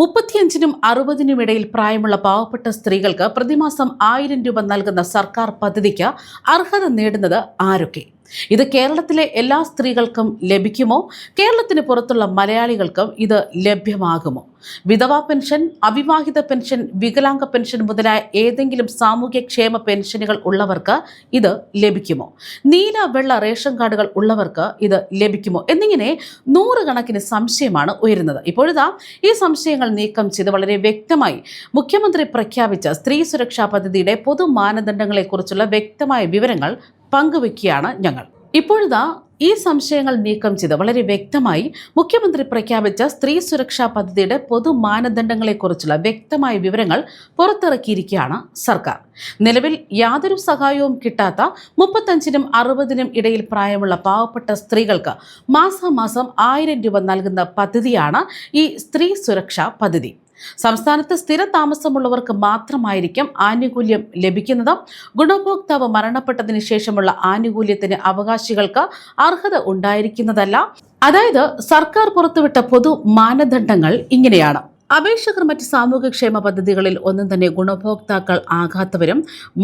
മുപ്പത്തിയഞ്ചിനും അറുപതിനും ഇടയിൽ പ്രായമുള്ള പാവപ്പെട്ട സ്ത്രീകൾക്ക് പ്രതിമാസം ആയിരം രൂപ നൽകുന്ന സർക്കാർ പദ്ധതിക്ക് അർഹത നേടുന്നത് ആരൊക്കെ? ഇത് കേരളത്തിലെ എല്ലാ സ്ത്രീകൾക്കും ലഭിക്കുമോ? കേരളത്തിന് പുറത്തുള്ള മലയാളികൾക്കും ഇത് ലഭ്യമാകുമോ? വിധവാ പെൻഷൻ അവിവാഹിത പെൻഷൻ വികലാംഗ പെൻഷൻ മുതലായ ഏതെങ്കിലും സാമൂഹ്യക്ഷേമ പെൻഷനുകൾ ഉള്ളവർക്ക് ഇത് ലഭിക്കുമോ? നീല വെള്ള റേഷൻ കാർഡുകൾ ഉള്ളവർക്ക് ഇത് ലഭിക്കുമോ? എന്നിങ്ങനെ നൂറുകണക്കിന് സംശയമാണ് ഉയരുന്നത്. ഇപ്പോഴിതാ ഈ സംശയങ്ങൾ നീക്കം ചെയ്ത് വളരെ വ്യക്തമായി മുഖ്യമന്ത്രി പ്രഖ്യാപിച്ച സ്ത്രീ സുരക്ഷാ പദ്ധതിയുടെ പൊതു മാനദണ്ഡങ്ങളെക്കുറിച്ചുള്ള വ്യക്തമായ വിവരങ്ങൾ പങ്കുവെക്കുകയാണ് ഞങ്ങൾ. ഇപ്പോഴിതാ ഈ സംശയങ്ങൾ നീക്കം ചെയ്ത് വളരെ വ്യക്തമായി മുഖ്യമന്ത്രി പ്രഖ്യാപിച്ച സ്ത്രീ സുരക്ഷാ പദ്ധതിയുടെ പൊതു മാനദണ്ഡങ്ങളെക്കുറിച്ചുള്ള വ്യക്തമായ വിവരങ്ങൾ പുറത്തിറക്കിയിരിക്കുകയാണ് സർക്കാർ. നിലവിൽ യാതൊരു സഹായവും കിട്ടാത്ത മുപ്പത്തഞ്ചിനും അറുപതിനും ഇടയിൽ പ്രായമുള്ള പാവപ്പെട്ട സ്ത്രീകൾക്ക് മാസാമാസം ആയിരം രൂപ നൽകുന്ന പദ്ധതിയാണ് ഈ സ്ത്രീ സുരക്ഷാ പദ്ധതി. സംസ്ഥാനത്ത് സ്ഥിര താമസമുള്ളവർക്ക് മാത്രമായിരിക്കും ആനുകൂല്യം ലഭിക്കുന്നത്. ഗുണഭോക്താവ് മരണപ്പെട്ടതിന് ശേഷമുള്ള ആനുകൂല്യത്തിന് അവകാശികൾക്ക് അർഹത ഉണ്ടായിരിക്കുന്നതല്ല. അതായത് സർക്കാർ പുറത്തുവിട്ട പൊതു മാനദണ്ഡങ്ങൾ ഇങ്ങനെയാണ്. അപേക്ഷകർ മറ്റ് സാമൂഹ്യക്ഷേമ പദ്ധതികളിൽ ഒന്നും തന്നെ ഗുണഭോക്താക്കൾ ആകാത്തവരും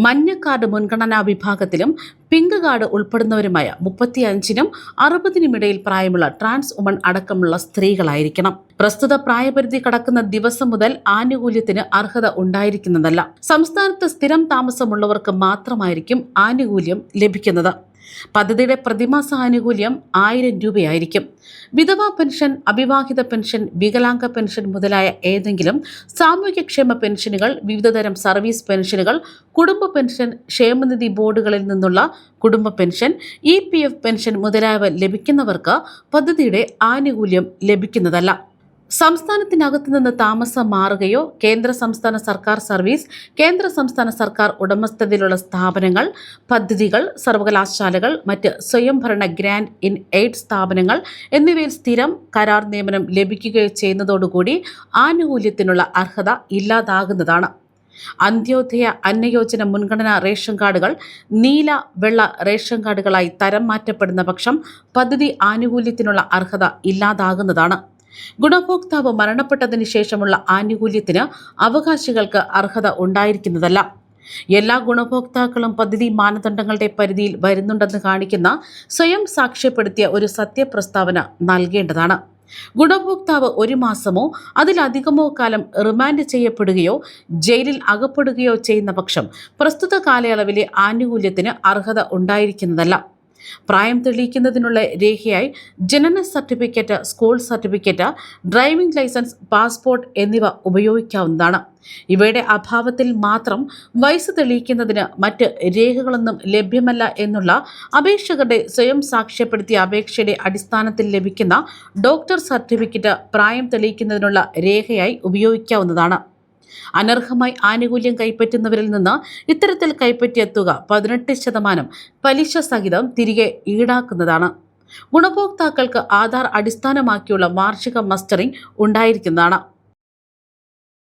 മഞ്ഞ കാർഡ് മുൻഗണനാ വിഭാഗത്തിലും പിങ്ക് കാർഡ് ഉൾപ്പെടുന്നവരുമായ മുപ്പത്തിയഞ്ചിനും അറുപതിനും ഇടയിൽ പ്രായമുള്ള ട്രാൻസ് ഉമൺ അടക്കമുള്ള സ്ത്രീകളായിരിക്കണം. പ്രസ്തുത പ്രായപരിധി കടക്കുന്ന ദിവസം മുതൽ ആനുകൂല്യത്തിന് അർഹത ഉണ്ടായിരിക്കുന്നതല്ല. സംസ്ഥാനത്ത് സ്ഥിരം താമസമുള്ളവർക്ക് മാത്രമായിരിക്കും ആനുകൂല്യം ലഭിക്കുന്നത്. പദ്ധതിയുടെ പ്രതിമാസ ആനുകൂല്യം ആയിരം രൂപയായിരിക്കും. വിധവാ പെൻഷൻ അവിവാഹിത പെൻഷൻ വികലാംഗ പെൻഷൻ മുതലായ ഏതെങ്കിലും സാമൂഹ്യക്ഷേമ പെൻഷനുകൾ വിവിധതരം സർവീസ് പെൻഷനുകൾ കുടുംബ പെൻഷൻ ക്ഷേമനിധി ബോർഡുകളിൽ നിന്നുള്ള കുടുംബ pension E P F pension മുതലായവ ലഭിക്കുന്നവർക്ക് പദ്ധതിയുടെ ആനുകൂല്യം ലഭിക്കുന്നതല്ല. സംസ്ഥാനത്തിനകത്തു നിന്ന് താമസം മാറുകയോ കേന്ദ്ര സംസ്ഥാന സർക്കാർ സർവീസ് കേന്ദ്ര സംസ്ഥാന സർക്കാർ ഉടമസ്ഥതയിലുള്ള സ്ഥാപനങ്ങൾ പദ്ധതികൾ സർവകലാശാലകൾ മറ്റ് സ്വയംഭരണ ഗ്രാൻഡ് ഇൻ എയ്ഡ് സ്ഥാപനങ്ങൾ എന്നിവയിൽ സ്ഥിരം കരാർ നിയമനം ലഭിക്കുകയോ ചെയ്യുന്നതോടുകൂടി ആനുകൂല്യത്തിനുള്ള അർഹത ഇല്ലാതാകുന്നതാണ്. അന്ത്യോദയ അന്നയോജന മുൻഗണനാ റേഷൻ കാർഡുകൾ നീല വെള്ള റേഷൻ കാർഡുകളായി തരം മാറ്റപ്പെടുന്ന പക്ഷം പദ്ധതി ആനുകൂല്യത്തിനുള്ള അർഹത ഇല്ലാതാകുന്നതാണ്. ഗുണഭോക്താവ് മരണപ്പെട്ടതിന് ശേഷമുള്ള ആനുകൂല്യത്തിന് അവകാശികൾക്ക് അർഹത ഉണ്ടായിരിക്കുന്നതല്ല. എല്ലാ ഗുണഭോക്താക്കളും പദ്ധതി മാനദണ്ഡങ്ങളുടെ പരിധിയിൽ വരുന്നുണ്ടെന്ന് കാണിക്കുന്ന സ്വയം സാക്ഷ്യപ്പെടുത്തിയ ഒരു സത്യപ്രസ്താവന നൽകേണ്ടതാണ്. ഗുണഭോക്താവ് ഒരു മാസമോ അതിലധികമോ കാലം റിമാൻഡ് ചെയ്യപ്പെടുകയോ ജയിലിൽ അകപ്പെടുകയോ ചെയ്യുന്ന പക്ഷം പ്രസ്തുത കാലയളവിലെ ആനുകൂല്യത്തിന് അർഹത ഉണ്ടായിരിക്കുന്നതല്ല. പ്രായം തെളിയിക്കുന്നതിനുള്ള രേഖയായി ജനന certificate school certificate driving licence passport എന്നിവ ഉപയോഗിക്കാവുന്നതാണ്. ഇവയുടെ അഭാവത്തിൽ മാത്രം വയസ്സ് തെളിയിക്കുന്നതിന് മറ്റ് രേഖകളൊന്നും ലഭ്യമല്ല എന്നുള്ള അപേക്ഷകരുടെ സ്വയം സാക്ഷ്യപ്പെടുത്തിയ അപേക്ഷയുടെ അടിസ്ഥാനത്തിൽ ലഭിക്കുന്ന ഡോക്ടർ സർട്ടിഫിക്കറ്റ് പ്രായം തെളിയിക്കുന്നതിനുള്ള രേഖയായി ഉപയോഗിക്കാവുന്നതാണ്. അനർഹമായി ആനുകൂല്യം കൈപ്പറ്റുന്നവരിൽ നിന്ന് ഇത്തരത്തിൽ കൈപ്പറ്റിയ തുക പതിനെട്ട് ശതമാനം പലിശ സഹിതം തിരികെ ഈടാക്കുന്നതാണ്. ഗുണഭോക്താക്കൾക്ക് ആധാർ അടിസ്ഥാനമാക്കിയുള്ള വാർഷിക മസ്റ്ററിംഗ് ഉണ്ടായിരിക്കുന്നതാണ്.